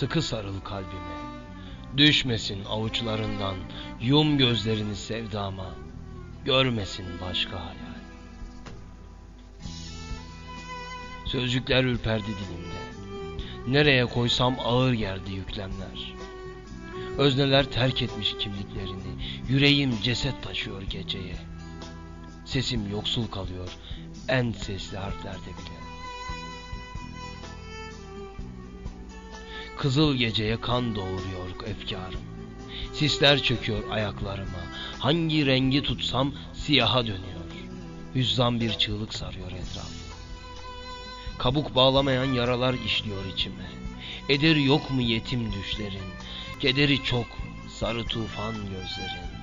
Sıkı sarıl kalbime. Düşmesin avuçlarından, yum gözlerini sevdama. Görmesin başka hayal. Sözcükler ürperdi dilimde. Nereye koysam ağır geldi yüklemler. Özneler terk etmiş kimliklerini. Yüreğim ceset taşıyor geceye. Sesim yoksul kalıyor en sesli harflerde bile. Kızıl geceye kan doğuruyor efkarım. Sisler çöküyor ayaklarıma. Hangi rengi tutsam siyaha dönüyor. Hüzzam bir çığlık sarıyor etrafı. Kabuk bağlamayan yaralar işliyor içime. Eder yok mu yetim düşlerin? Kederi çok sarı tufan gözlerin.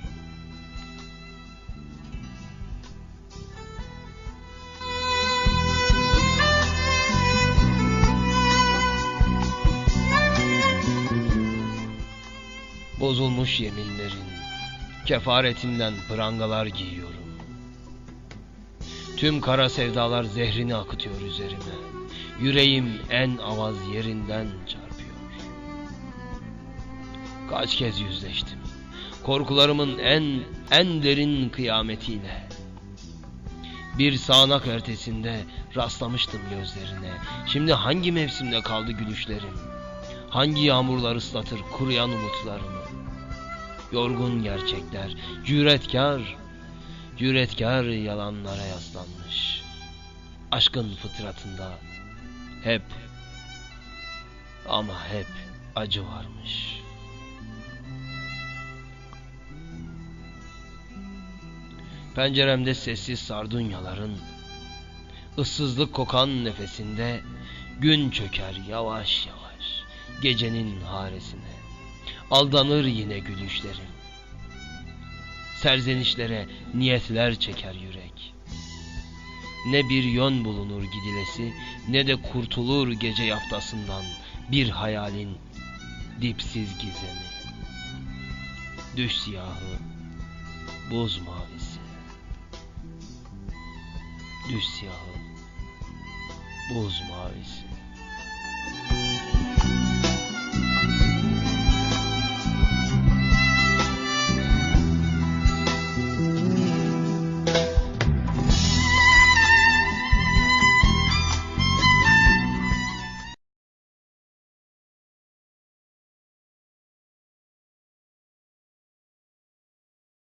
Bozulmuş yeminlerin kefaretinden prangalar giyiyorum. Tüm kara sevdalar zehrini akıtıyor üzerime. Yüreğim en avaz yerinden çarpıyor. Kaç kez yüzleştim. Korkularımın en en derin kıyametiyle. Bir sağanak ertesinde rastlamıştım gözlerine. Şimdi hangi mevsimde kaldı gülüşlerim? Hangi yağmurlar ıslatır kuruyan umutlarımı? Yorgun gerçekler, cüretkar, cüretkar yalanlara yaslanmış. Aşkın fıtratında hep ama hep acı varmış. Penceremde sessiz sardunyaların ıssızlık kokan nefesinde gün çöker yavaş yavaş gecenin haresine. Aldanır yine gülüşlerim. Serzenişlere niyetler çeker yürek. Ne bir yön bulunur gidilesi ne de kurtulur gece yaftasından bir hayalin dipsiz gizemi. Düş siyahı, buz mavisi. Düş siyahı, buz mavisi.